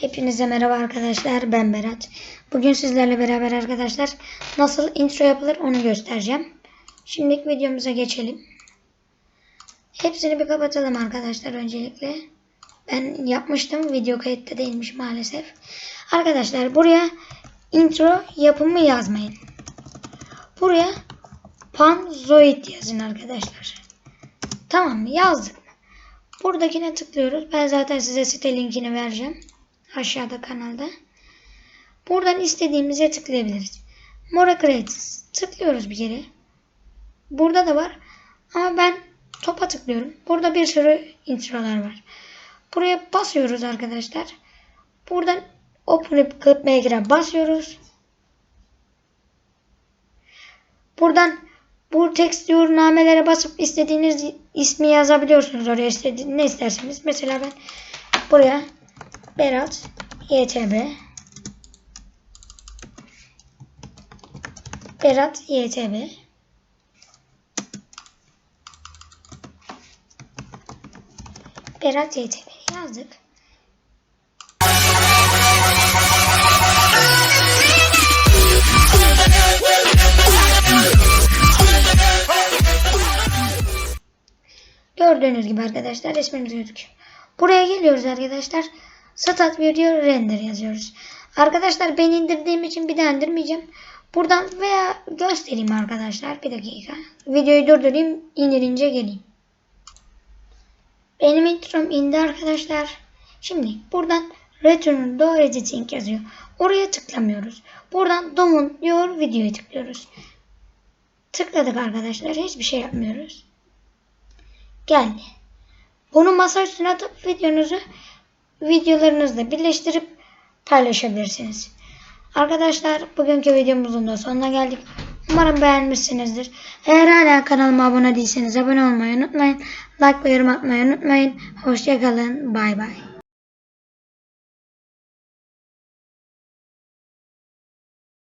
Hepinize merhaba arkadaşlar. Ben Berat. Bugün sizlerle beraber arkadaşlar nasıl intro yapılır onu göstereceğim. Şimdilik videomuza geçelim. Hepsini bir kapatalım arkadaşlar öncelikle. Ben yapmıştım. Video kayıtta değilmiş maalesef. Arkadaşlar buraya intro yapımı yazmayın. Buraya Panzoid yazın arkadaşlar. Tamam mı? Yazdık? Buradakine tıklıyoruz. Ben zaten size site linkini vereceğim. Aşağıda kanalda. Buradan istediğimize tıklayabiliriz. Mora Creates. Tıklıyoruz bir kere. Burada da var. Ama ben topa tıklıyorum. Burada bir sürü introlar var. Buraya basıyoruz arkadaşlar. Buradan Open Clip Maker'a basıyoruz. Buradan bu tekstür namelere basıp istediğiniz ismi yazabiliyorsunuz oraya istediğiniz ne isterseniz. Mesela ben buraya Berat YTB Berat YTB Berat YTB yazdık. Gördüğünüz gibi arkadaşlar resmimiz gözüküyor. Buraya geliyoruz arkadaşlar. Start video render yazıyoruz. Arkadaşlar ben indirdiğim için bir daha indirmeyeceğim. Buradan veya göstereyim arkadaşlar. Bir dakika. Videoyu durdurayım. indirince geleyim. Benim introm indi arkadaşlar. Şimdi buradan Return to Editing yazıyor. Oraya tıklamıyoruz. Buradan Domun diyor videoya tıklıyoruz. Tıkladık arkadaşlar. Hiçbir şey yapmıyoruz. Geldi. Bunu masa üstüne atıp videonuzu videolarınızla birleştirip paylaşabilirsiniz. Arkadaşlar bugünkü videomuzun da sonuna geldik. Umarım beğenmişsinizdir. Eğer hala kanalıma abone değilseniz abone olmayı unutmayın. Like ve yorum atmayı unutmayın. Hoşçakalın. Bay bay.